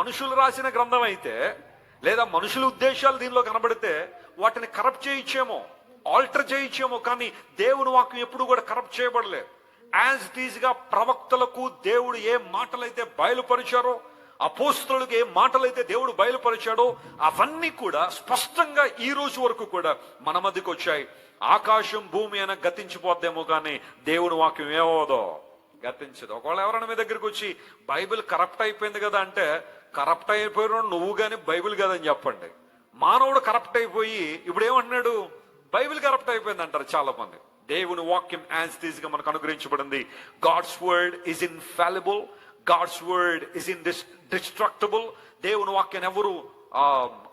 మనుషులు రాసిన గ్రంథం అయితే లేదా మనుషుల ఉద్దేశాలు దీనిలో కనబడితే వాటిని కరప్ట్ చేయించేమో ఆల్టర్ చేయించేమో కానీ దేవుని వాక్యం ఎప్పుడు కూడా కరప్ట్ చేయబడలేదు. యాజ్ ఇట్ ప్రవక్తలకు దేవుడు ఏ మాటలైతే బయలుపరిచారో అపోస్తులకు ఏ మాటలైతే దేవుడు బయలుపరిచాడో అవన్నీ కూడా స్పష్టంగా ఈ రోజు వరకు కూడా మన మధ్యకి వచ్చాయి. ఆకాశం భూమి అయినా గతించిపోద్దేమో కానీ దేవుని వాక్యం ఏమవుదో గతించదు ఒకవేళ ఎవరైనా మీ దగ్గరికి వచ్చి బైబిల్ కరప్ట్ అయిపోయింది కదా అంటే కరప్ట్ అయిపోయిన నువ్వు కానీ బైబిల్ కదని చెప్పండి. మానవుడు కరప్ట్ అయిపోయి ఇప్పుడు ఏమంటున్నాడు? బైబిల్ కరప్ట్ అయిపోయింది అంటారు చాలా మంది దేవుని వాక్యం యాజ్గా మనకు అనుగ్రహించబడింది. God's word is infallible God's word is indestructible దేవుని వాక్యం ఎవరు?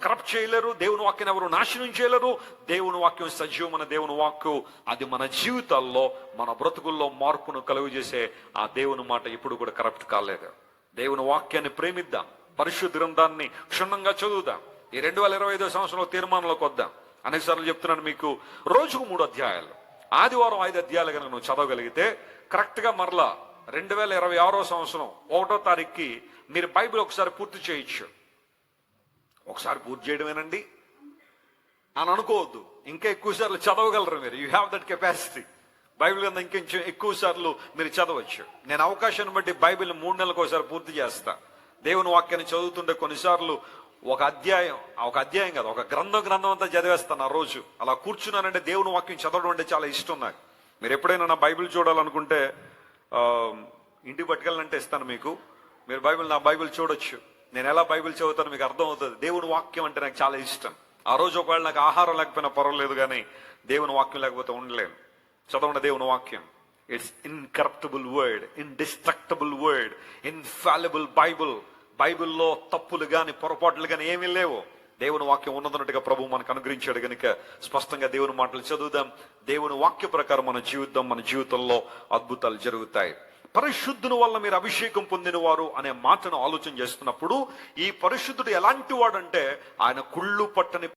కరప్ట్ చేయలేరు దేవుని వాక్యం ఎవరు నాశనం చేయలేరు. దేవుని వాక్యం సజీవమైన దేవుని వాక్కు. అది మన జీవితాల్లో మన బ్రతుకుల్లో మార్పును కలుగజేసే ఆ దేవుని మాట ఇప్పుడు కూడా కరప్ట్ కాలేదు. దేవుని వాక్యాన్ని ప్రేమిద్దాం పరిశుద్ధ గ్రంథాన్ని క్షుణ్ణంగా చదువుదాం. ఈ రెండు వేల ఇరవై ఐదో సంవత్సరంలో తీర్మానంలోకి వద్దాం. అనేకసార్లు చెప్తున్నాను మీకు రోజుకు మూడు అధ్యాయాలు. ఆదివారం ఐదు అధ్యాయాలు కనుక నువ్వు చదవగలిగితే కరెక్ట్గా మరలా రెండు వేల ఇరవై ఆరో సంవత్సరం ఒకటో తారీఖుకి మీరు బైబిల్ ఒకసారి పూర్తి చేయొచ్చు. ఒకసారి పూర్తి చేయడమేనండి? అని అనుకోవద్దు. ఇంకా ఎక్కువ సార్లు చదవగలరు మీరు. You have that capacity Bible కింద ఇంకొంచెం ఎక్కువ సార్లు మీరు చదవచ్చు. నేను అవకాశాన్ని బట్టి బైబిల్ మూడు నెలలకు ఒకసారి పూర్తి చేస్తా. దేవుని వాక్యాన్ని చదువుతుంటే కొన్నిసార్లు ఒక అధ్యాయం ఒక అధ్యాయం కాదు ఒక గ్రంథం గ్రంథం అంతా చదివేస్తాను ఆ రోజు. అలా కూర్చున్నానంటే దేవుని వాక్యం చదవడం అంటే చాలా ఇష్టం నాకు. మీరు ఎప్పుడైనా నా బైబిల్ చూడాలనుకుంటే ఇంటికి పట్టుకెళ్ళాలంటే ఇస్తాను మీకు. మీరు బైబిల్ నా బైబిల్ చూడొచ్చు. నేను ఎలా బైబిల్ చదువుతాను మీకు అర్థం అవుతుంది దేవుని వాక్యం అంటే నాకు చాలా ఇష్టం. ఆ రోజు ఒకవేళ నాకు ఆహారం లేకపోయినా పర్వాలేదు కానీ దేవుని వాక్యం లేకపోతే ఉండలేను. చదవండి దేవుని వాక్యం. It's incorruptible word indestructible word infallible Bible బైబిల్లో తప్పులు కానీ పొరపాట్లు కానీ ఏమీ లేవు. దేవుని వాక్యం ఉన్నదన్నట్టుగా ప్రభు మనకు అనుగ్రహించాడు కనుక స్పష్టంగా దేవుని మాటలు చదువుదాం. దేవుని వాక్య ప్రకారం మన జీవితం మన జీవితంలో అద్భుతాలు జరుగుతాయి. పరిశుద్ధుని వల్ల మీరు అభిషేకం పొందిన వారు అనే మాటను ఆలోచన చేస్తున్నప్పుడు ఈ పరిశుద్ధుడు ఎలాంటి వాడంటే ఆయన కుళ్ళు పట్టని